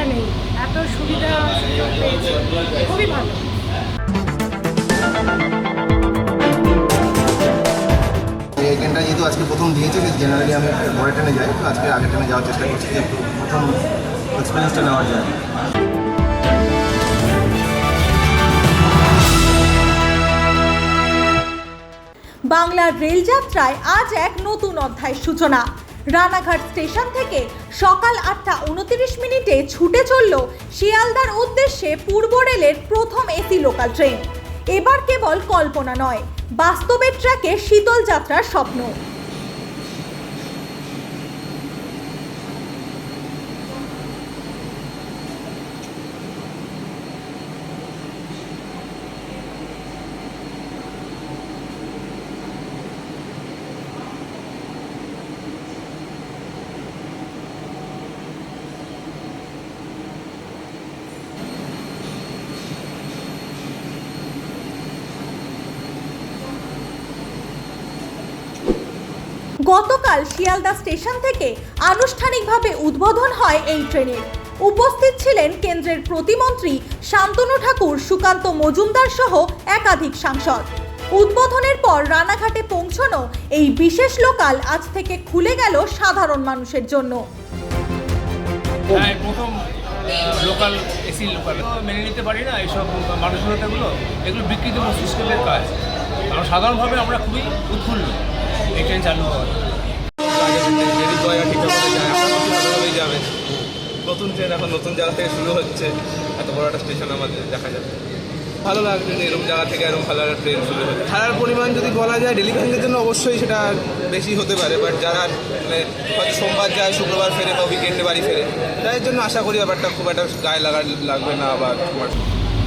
ভাষা নেই। এত সুবিধা সুযোগ পেয়েছি। খুবই ভালো। ট্রেনটা যেহেতু আজকে প্রথম দিয়েছে জেনারেলি আমি পরে ট্রেনে যাই আজকে আগের ট্রেনে যাওয়ার চেষ্টা করছি যে প্রথম এক্সপিরিয়েন্সটা নেওয়া যায় বাংলার রেলযাত্রায় আজ এক নতুন অধ্যায়ের সূচনা। রানাঘাট স্টেশন থেকে সকাল আটটা উনতিরিশ মিনিটে ছুটে চলল শিয়ালদার উদ্দেশ্যে পূর্ব রেলের প্রথম এসি লোকাল ট্রেন। এবার কেবল কল্পনা নয়, বাস্তবের ট্র্যাকে শীতল যাত্রার স্বপ্ন। গতকাল শিয়ালদা স্টেশন থেকে আনুষ্ঠানিকভাবে উদ্বোধন হয় এই ট্রেনের। উপস্থিত ছিলেন কেন্দ্রের প্রতিমন্ত্রী শান্তনু ঠাকুর, সুকান্ত মজুমদার সহ একাধিক সাংসদ। উদ্বোধনের পর রানাঘাটে পৌঁছনো এই বিশেষ লোকাল আজ থেকে খুলে গেল সাধারণ মানুষের জন্য। হ্যাঁ প্রথম লোকাল এসি লোকাল। মেনে নিতে পারি না এইসব এগুলো বিকৃত মস্তিষ্কের কাজ। কারণ সাধারণভাবে আমরা খুবই উৎফুল্ল। এই ট্রেন চালু হওয়ার। যায় আপনার নতুন যাবে নতুন ট্রেন এখন নতুন জায়গা থেকে শুরু হচ্ছে। এত বড় একটা স্টেশন আমাদের দেখা যাবে। ভালো লাগছে যে এরকম জায়গা থেকে এরকম ভালো একটা ট্রেন শুরু হচ্ছে। ছাড়ার পরিমাণ যদি বলা যায় ডেলি জন্য অবশ্যই সেটা বেশি হতে পারে বাট যারা মানে হয়তো সোমবার যায় শুক্রবার ফেরে বা উইকেন্ডে বাড়ি ফেরে তাদের জন্য আশা করি ব্যাপারটা খুব একটা গায়ে লাগা লাগবে না বা তোমার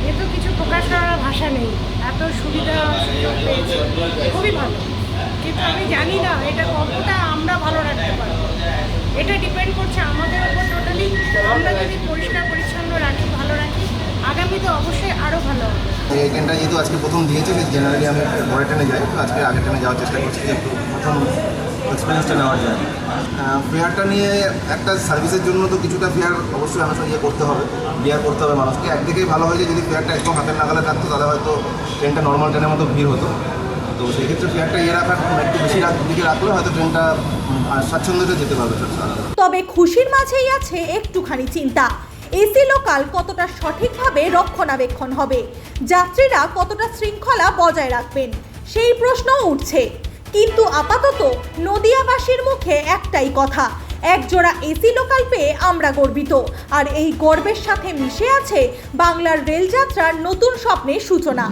এ তো কিছু প্রকাশ করার ভাষা নেই। এত সুবিধা খুবই ভালো। কিন্তু আমি জানি না এটা কতটা আমরা ভালো রাখতে পারব। এটা ডিপেন্ড করছে আমাদের উপর টোটালি আমরা যদি পরিষ্কার, পরিচ্ছন্ন রাখি, ভালো রাখি আগামীতে অবশ্যই আরও ভালো হবে। এই ট্রেনটা যেহেতু আজকে প্রথম দিয়েছে জেনারেলি আমি পরে ট্রেনে যাই। আজকে আগের ট্রেনে যাওয়ার চেষ্টা করছি যে প্রথম এক্সপিরিয়েন্সটা নেওয়া যায় ফেয়ারটা নিয়ে একটা সার্ভিসের জন্য তো কিছুটা ফেয়ার অবশ্যই আমাকে ইয়ে করতে হবে। বিয়ার করতে হবে মানুষকে। একদিকেই ভালো হয়েছে যদি ফেয়ারটা একদম হাতের নাগালে থাকতো, তাহলে হয়তো ট্রেনটা নর্মাল ট্রেনের মতো ভিড় হতো। তো সেই ক্ষেত্রে ফেয়ারটা ইয়ে রাখার একটু বেশি রাত দিকে রাখলে হয়তো ট্রেনটা স্বাচ্ছন্দ্যতে যেতে পারবে তবে খুশির মাঝেই আছে একটুখানি চিন্তা। এসি লোকাল কতটা সঠিকভাবে রক্ষণাবেক্ষণ হবে? যাত্রীরা কতটা শৃঙ্খলা বজায় রাখবেন? সেই প্রশ্নও উঠছে। কিন্তু আপাতত নদিয়াবাসীর মুখে একটাই কথা, একজোড়া এসি লোকাল পেয়ে আমরা গর্বিত। আর এই গর্বের সাথে মিশে আছে বাংলার রেলযাত্রার নতুন স্বপ্নের সূচনা।